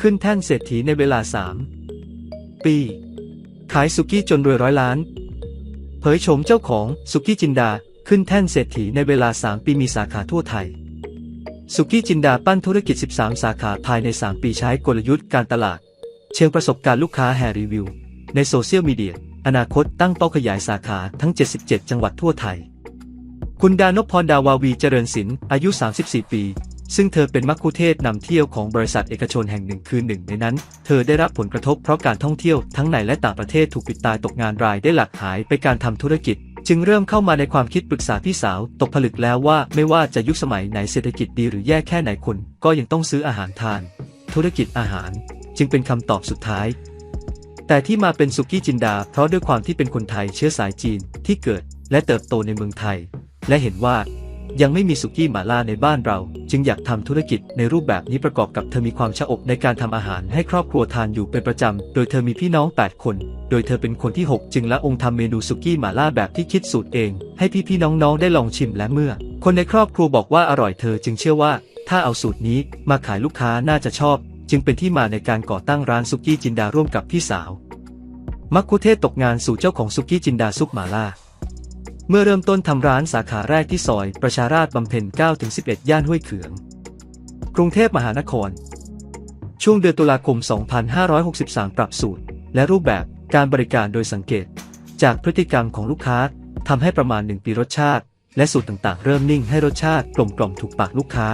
ขึ้นแท่นเศรษฐีในเวลา 3 ปี ขายสุกี้จนรวยร้อยล้าน เผยโฉมเจ้าของสุกี้จินดาขึ้นแท่นเศรษฐีในเวลา 3 ปีมีสาขาทั่วไทย สุกี้จินดาปั้นธุรกิจ 13 สาขาภายใน 3 ปีใช้กลยุทธ์การตลาด เชิงประสบการณ์ลูกค้าแห่รีวิว ในโซเชียลมีเดีย อนาคตตั้งเป้าขยายสาขาทั้ง 77 จังหวัดทั่วไทย คุณดานพพรดาวาวีเจริญศิลป์อายุ 34 ปี ซึ่งเธอเป็นมัคคุเทศก์นำเที่ยวของบริษัทเอกชนแห่งหนึ่งคือหนึ่งในนั้น เธอได้รับผลกระทบเพราะการท่องเที่ยวทั้งในและต่างประเทศถูกปิดตายตกงานรายได้หลักหายไปการทำธุรกิจ จึงเริ่มเข้ามาในความคิดปรึกษาพี่สาว ตกผลึกแล้วว่าไม่ว่าจะยุคสมัยไหนเศรษฐกิจดีหรือแย่แค่ไหนคนก็ยังต้องซื้ออาหารทาน ธุรกิจอาหาร จึงเป็นคำตอบสุดท้าย แต่ที่มาเป็นสุกี้จินดา เพราะด้วยความที่เป็นคนไทยเชื้อสายจีนที่เกิด และเติบโตในเมืองไทย และเห็นว่า ยังไม่มีสุกี้หม่าล่าในบ้านเรา จึงอยากทำธุรกิจในรูปแบบนี้ประกอบกับเธอมีความชอบในการทำอาหารให้ครอบครัวทานอยู่เป็นประจำ โดยเธอมีพี่น้อง 8 คน โดยเธอเป็นคนที่ 6 จึงละองค์ทำเมนูสุกี้หม่าล่าแบบที่คิดสูตรเอง ให้พี่ๆน้องๆได้ลองชิมและเมื่อ คนในครอบครัวบอกว่าอร่อยเธอจึงเชื่อว่า ถ้าเอาสูตรนี้มาขายลูกค้าน่าจะชอบ จึงเป็นที่มาในการก่อตั้งร้านสุกี้จินดาร่วมกับพี่สาว มักคุเทศตกงานสู่เจ้าของสุกี้จินดาซุปหมาล่า เมื่อเริ่มต้นทำร้านสาขาแรกที่ซอย ประชาราษฎร์บำเพ็ญ 9-11 ย่านห้วยเขือง กรุงเทพมหานคร ช่วงเดือนตุลาคม 2563 ปรับสูตร และรูปแบบการบริการโดยสังเกต จากพฤติกรรมของลูกค้าทำให้ประมาณ 1 ปีรสชาติ และสูตรต่างๆ เริ่มนิ่งให้รสชาติกลมกล่อมถูกปากลูกค้า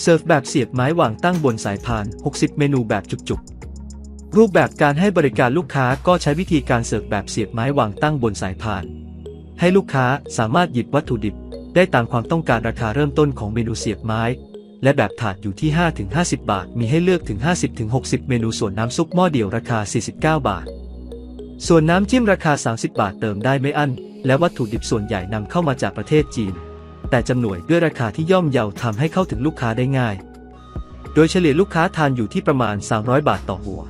เสิร์ฟแบบเสียบไม้วางตั้งบนสายพาน 60 เมนูแบบจุกๆ รูปแบบการให้บริการลูกค้าก็ใช้วิธีการเสิร์ฟแบบเสียบไม้วางตั้งบนสายพาน ให้ลูกค้าสามารถหยิบวัตถุดิบ ได้ตามความต้องการราคาเริ่มต้นของเมนูเสียบไม้ และแบบถาดอยู่ที่ 5-50 บาท มีให้เลือกถึง 50-60 เมนูส่วนน้ำซุปหม้อเดียวราคา 49 บาท ส่วนน้ำจิ้มราคา 30 บาทเติมได้ไม่อั้น และวัตถุดิบส่วนใหญ่นำเข้ามาจากประเทศจีน แต่จำหน่วยด้วยราคาที่ย่อมเยาทำให้เข้าถึงลูกค้าได้ง่าย โดยเฉลี่ยลูกค้าทานอยู่ที่ประมาณ 300 บาทต่อหัว